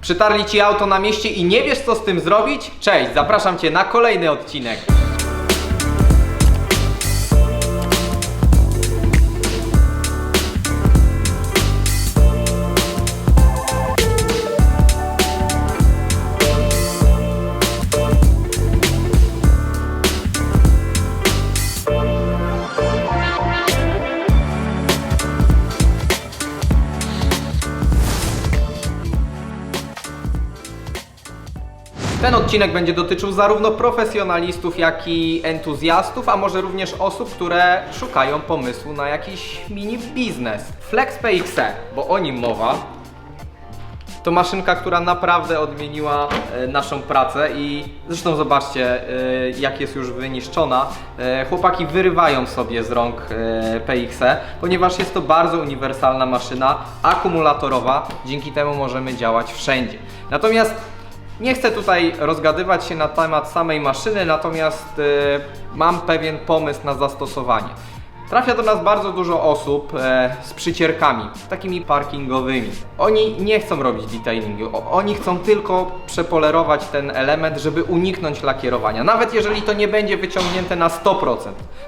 Przytarli ci auto na mieście i nie wiesz co z tym zrobić? Cześć, zapraszam cię na kolejny odcinek. Ten odcinek będzie dotyczył zarówno profesjonalistów, jak i entuzjastów, a może również osób, które szukają pomysłu na jakiś mini biznes. FlexPXE, bo o nim mowa, to maszynka, która naprawdę odmieniła e, naszą pracę i zresztą zobaczcie, e, jak jest już wyniszczona. E, chłopaki wyrywają sobie z rąk e, PXE, ponieważ jest to bardzo uniwersalna maszyna, akumulatorowa, dzięki temu możemy działać wszędzie. Natomiast nie chcę tutaj rozgadywać się na temat samej maszyny, natomiast e, mam pewien pomysł na zastosowanie. Trafia do nas bardzo dużo osób e, z przycierkami, takimi parkingowymi. Oni nie chcą robić detailingu, o, oni chcą tylko przepolerować ten element, żeby uniknąć lakierowania. Nawet jeżeli to nie będzie wyciągnięte na 100%,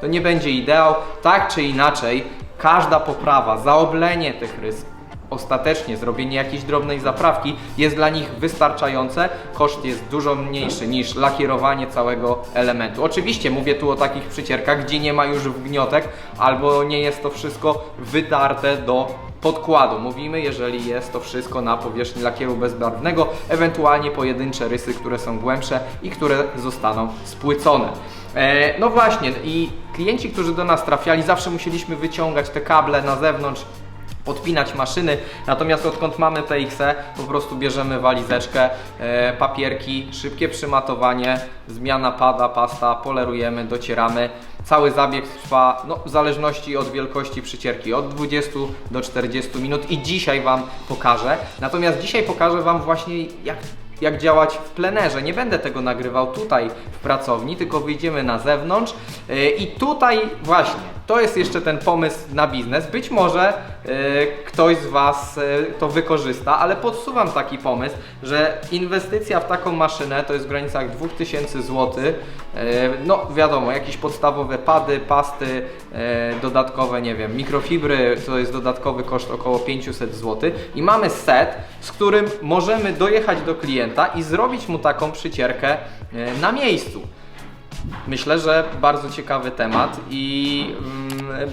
to nie będzie ideał. Tak czy inaczej, każda poprawa, zaoblenie tych rys, ostatecznie zrobienie jakiejś drobnej zaprawki jest dla nich wystarczające. Koszt jest dużo mniejszy niż lakierowanie całego elementu. Oczywiście mówię tu o takich przycierkach, gdzie nie ma już wgniotek albo nie jest to wszystko wytarte do podkładu. Mówimy, jeżeli jest to wszystko na powierzchni lakieru bezbarwnego, ewentualnie pojedyncze rysy, które są głębsze i które zostaną spłycone. E, no właśnie, i klienci, którzy do nas trafiali, zawsze musieliśmy wyciągać te kable na zewnątrz, podpinać maszyny. Natomiast odkąd mamy PXE, po prostu bierzemy walizeczkę, e, papierki, szybkie przymatowanie, zmiana pada, pasta, polerujemy, docieramy. Cały zabieg trwa, no, w zależności od wielkości przycierki, od 20 do 40 minut i dzisiaj Wam pokażę. Natomiast dzisiaj pokażę Wam właśnie jak jak działać w plenerze. Nie będę tego nagrywał tutaj w pracowni, tylko wyjdziemy na zewnątrz yy, i tutaj właśnie to jest jeszcze ten pomysł na biznes. Być może yy, ktoś z Was yy, to wykorzysta, ale podsuwam taki pomysł, że inwestycja w taką maszynę to jest w granicach 2000 zł. Yy, no wiadomo, jakieś podstawowe pady, pasty, dodatkowe, nie wiem, mikrofibry, to jest dodatkowy koszt około 500 zł i mamy set, z którym możemy dojechać do klienta i zrobić mu taką przycierkę e, na miejscu. Myślę, że bardzo ciekawy temat i mm,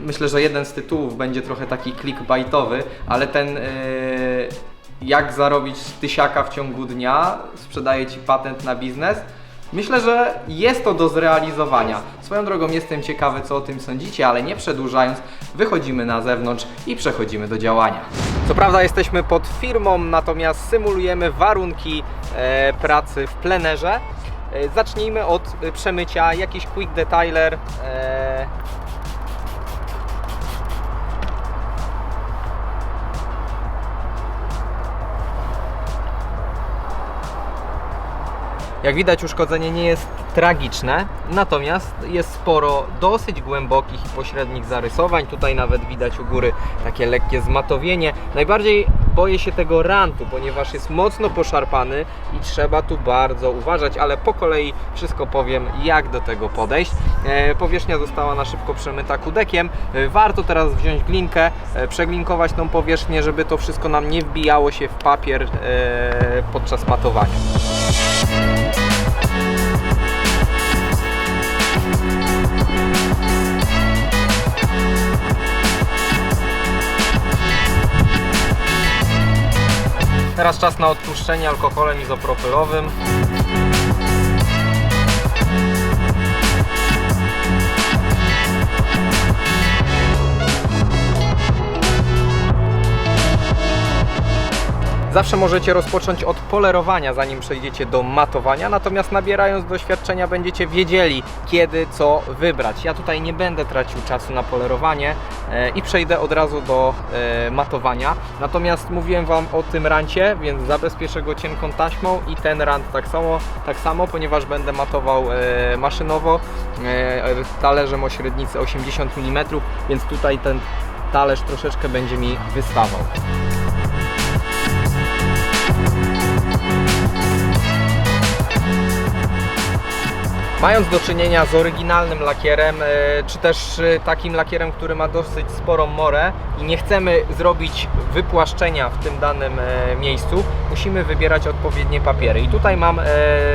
myślę, że jeden z tytułów będzie trochę taki clickbaitowy, ale ten e, jak zarobić tysiaka w ciągu dnia, sprzedaje Ci patent na biznes. Myślę, że jest to do zrealizowania. Swoją drogą jestem ciekawy, co o tym sądzicie, ale nie przedłużając, wychodzimy na zewnątrz i przechodzimy do działania. Co prawda jesteśmy pod firmą, natomiast symulujemy warunki e, pracy w plenerze. E, zacznijmy od e, przemycia, jakiś quick detailer. E, Jak widać uszkodzenie nie jest tragiczne, natomiast jest sporo dosyć głębokich i pośrednich zarysowań. Tutaj nawet widać u góry takie lekkie zmatowienie. Najbardziej boję się tego rantu, ponieważ jest mocno poszarpany i trzeba tu bardzo uważać, ale po kolei wszystko powiem, jak do tego podejść. E, powierzchnia została na szybko przemyta kudekiem. E, warto teraz wziąć glinkę, e, przeglinkować tą powierzchnię, żeby to wszystko nam nie wbijało się w papier podczas matowania. Teraz czas na odtłuszczenie alkoholem izopropylowym. Zawsze możecie rozpocząć od polerowania, zanim przejdziecie do matowania, natomiast nabierając doświadczenia będziecie wiedzieli, kiedy co wybrać. Ja tutaj nie będę tracił czasu na polerowanie e, i przejdę od razu do e, matowania. Natomiast mówiłem Wam o tym rancie, więc zabezpieszę go cienką taśmą i ten rant tak samo, tak samo ponieważ będę matował e, maszynowo talerzem o średnicy 80 mm, więc tutaj ten talerz troszeczkę będzie mi wystawał. Mając do czynienia z oryginalnym lakierem, e, czy też e, takim lakierem, który ma dosyć sporą morę i nie chcemy zrobić wypłaszczenia w tym danym e, miejscu, musimy wybierać odpowiednie papiery. I tutaj mam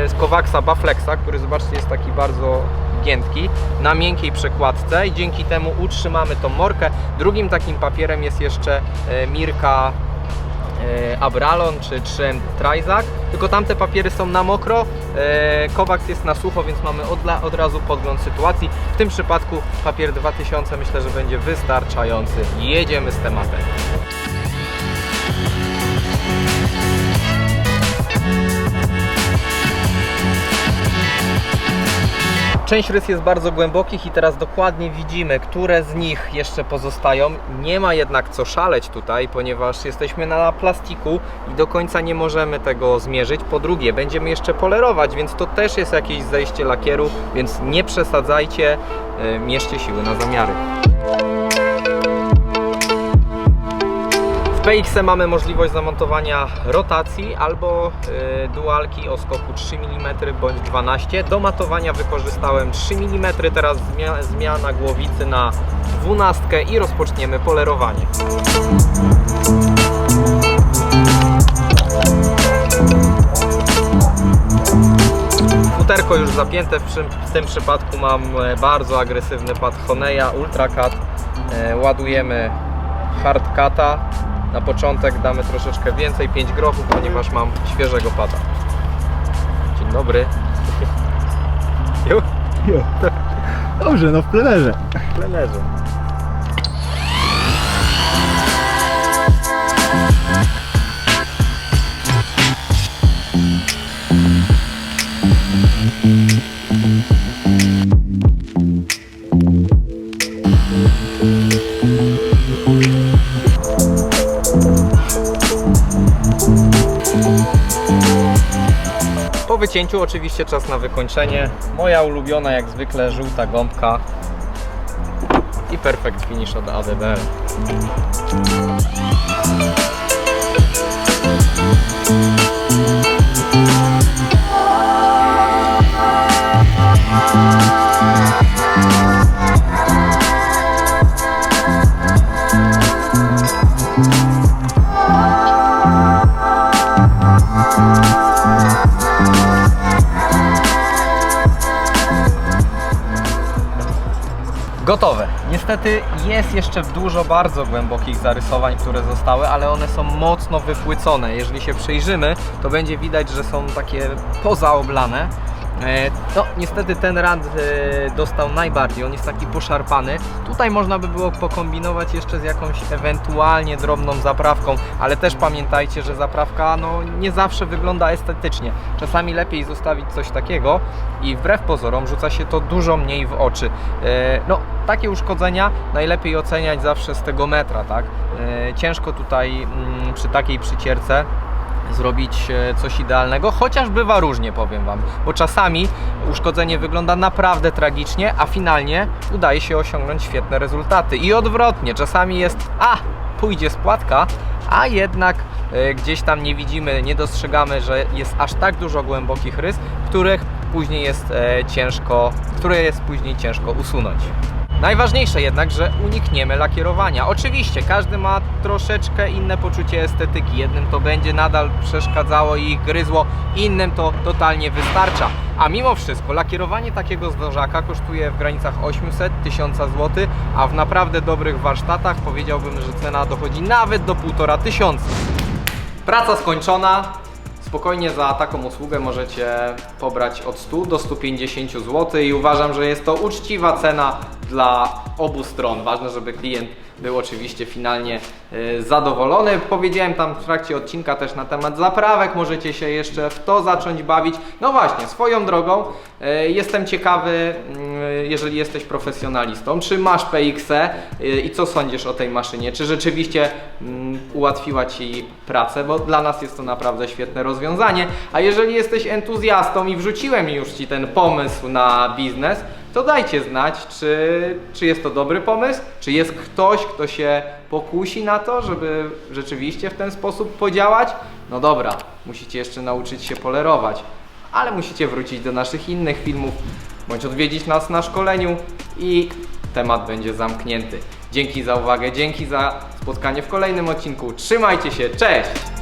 z Kowaxa Baflexa, który zobaczcie jest taki bardzo giętki, na miękkiej przekładce i dzięki temu utrzymamy tą morkę. Drugim takim papierem jest jeszcze Mirka Abralon czy 3M Trizac, tylko tamte papiery są na mokro, e, Kovacs jest na sucho, więc mamy od, od razu podgląd sytuacji. W tym przypadku papier 2000 myślę, że będzie wystarczający. Jedziemy z tematem. Część rys jest bardzo głębokich i teraz dokładnie widzimy, które z nich jeszcze pozostają. Nie ma jednak co szaleć tutaj, ponieważ jesteśmy na plastiku i do końca nie możemy tego zmierzyć. Po drugie, będziemy jeszcze polerować, więc to też jest jakieś zejście lakieru, więc nie przesadzajcie, yy, mierzcie siły na zamiary. PX mamy możliwość zamontowania rotacji albo y, dualki o skoku 3 mm bądź 12. Do matowania wykorzystałem 3 mm, teraz zmia zmiana głowicy na 12 i rozpoczniemy polerowanie. Futerko już zapięte, w, tym przypadku mam e, bardzo agresywny pad Honeya Ultra Cut. E, ładujemy hardcata. Na początek damy troszeczkę więcej, 5 grochów, ponieważ mam świeżego pada. Dzień dobry. Ju, Jo. Dobrze, no w plenerze. w plenerze. Po wycięciu oczywiście czas na wykończenie. Moja ulubiona jak zwykle żółta gąbka i perfect finish od ADBL. Gotowe. Niestety jest jeszcze dużo bardzo głębokich zarysowań, które zostały, ale one są mocno wypłycone. Jeżeli się przyjrzymy, to będzie widać, że są takie pozaoblane. E, No, niestety ten rand e, dostał najbardziej, on jest taki poszarpany. Tutaj można by było pokombinować jeszcze z jakąś ewentualnie drobną zaprawką, ale też pamiętajcie, że zaprawka no, nie zawsze wygląda estetycznie. Czasami lepiej zostawić coś takiego i wbrew pozorom rzuca się to dużo mniej w oczy. E, No, takie uszkodzenia najlepiej oceniać zawsze z tego metra, tak? Ciężko tutaj mm, przy takiej przycierce zrobić e, coś idealnego, chociaż bywa różnie, powiem Wam, bo czasami uszkodzenie wygląda naprawdę tragicznie, a finalnie udaje się osiągnąć świetne rezultaty. I odwrotnie, czasami jest, a pójdzie spłatka, a jednak e, gdzieś tam nie widzimy, nie dostrzegamy, że jest aż tak dużo głębokich rys, których później jest e, ciężko, które jest później ciężko usunąć. Najważniejsze jednak, że unikniemy lakierowania. Oczywiście każdy ma troszeczkę inne poczucie estetyki. Jednym to będzie nadal przeszkadzało i gryzło, innym to totalnie wystarcza. A mimo wszystko lakierowanie takiego zderzaka kosztuje w granicach 800-1000 zł, a w naprawdę dobrych warsztatach powiedziałbym, że cena dochodzi nawet do 1500. Praca skończona. Spokojnie za taką usługę możecie pobrać od 100 do 150 zł i uważam, że jest to uczciwa cena dla obu stron. Ważne, żeby klient był oczywiście finalnie y, zadowolony. Powiedziałem tam w trakcie odcinka też na temat zaprawek, możecie się jeszcze w to zacząć bawić. No właśnie, swoją drogą y, jestem ciekawy, y, jeżeli jesteś profesjonalistą, czy masz PXE y, i co sądzisz o tej maszynie? Czy rzeczywiście mm, ułatwiła Ci pracę? Bo dla nas jest to naprawdę świetne rozwiązanie. A jeżeli jesteś entuzjastą i wrzuciłem już Ci ten pomysł na biznes, to dajcie znać, czy, czy jest to dobry pomysł, czy jest ktoś, kto się pokusi na to, żeby rzeczywiście w ten sposób podziałać. No dobra, musicie jeszcze nauczyć się polerować, ale musicie wrócić do naszych innych filmów. bądź odwiedzić nas na szkoleniu i temat będzie zamknięty. Dzięki za uwagę, dzięki za spotkanie w kolejnym odcinku. Trzymajcie się, cześć!